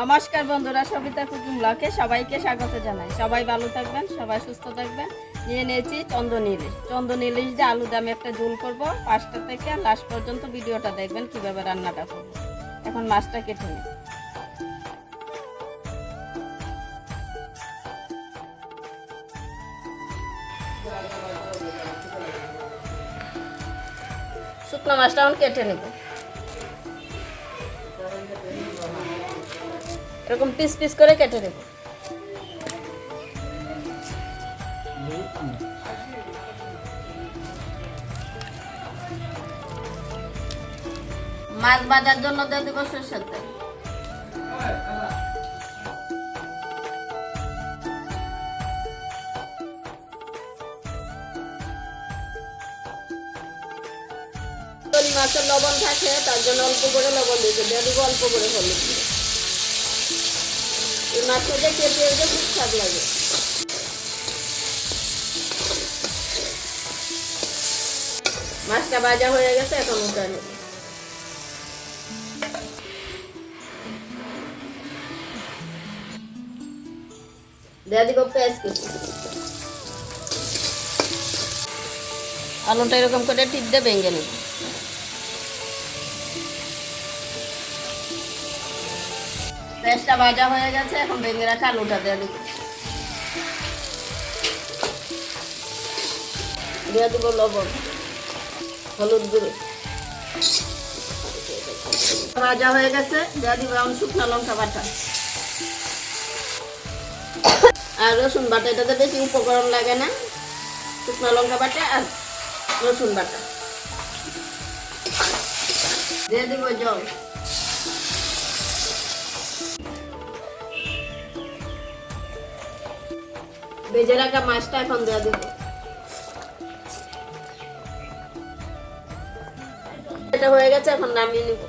নমস্কার বন্ধুরা, সবিতা কুকিং ব্লকে সবাইকে স্বাগত জানাই। সবাই ভালো থাকবেন, সবাই সুস্থ থাকবেন। নিয়ে নিয়েছি চন্দন ইলিশ চন্দন ইলিশ দিয়ে আলু দামে একটা ঝোল করব, পাঁচটা থেকে লাস্ট পর্যন্ত ভিডিওটা দেখবেন, কীভাবে রান্নাটা করব। এখন মাছটা কেটে নিই। শুকনো মাছটা এখন কেটে নেব। এরকম পিস পিস করে কেটে নেব মাছ ভাজার জন্য দিয়ে দেবো সরষের তেল। মাছের লবণ থাকে, তার জন্য অল্প করে লবণ দিতে দিয়ে দেবো অল্প করে হলুদ দিয়ে। এই মাছটা কেটে এটা খুব স্বাদ লাগে মাছটা ভাজা হয়ে গেছে, এখন নেব। দিয়ে দিব পেঁয়াজ কুচি। আলুটা এরকম করে টিপ দিয়ে ভেঙে নেব। পেঁয়াজটা ভাজা হয়ে গেছে, এখন ভেঙে রাখা আলুটা দিয়ে দিব। দিয়ে দিব লবণ, হলুদ গুঁড়ো। ভাজা হয়ে গেছে, দিয়ে দিব এখন শুকনো লঙ্কা বাটা। আর রসুন বাটা, এটাতে বেশি উপকরণ লাগে না। শুকনো লঙ্কা বাটা আর রসুন বাটা। দিয়ে দিব জল। ভেজে রাখা মাছটা এখন দেওয়া দিব। এটা হয়ে গেছে, এখন নামিয়ে নিব।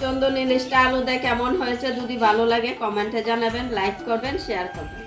চন্দন ইলিশটা আলু দিয়ে কেমন হয়েছে যদি ভালো লাগে কমেন্টে জানাবেন, লাইক করবেন শেয়ার করবেন।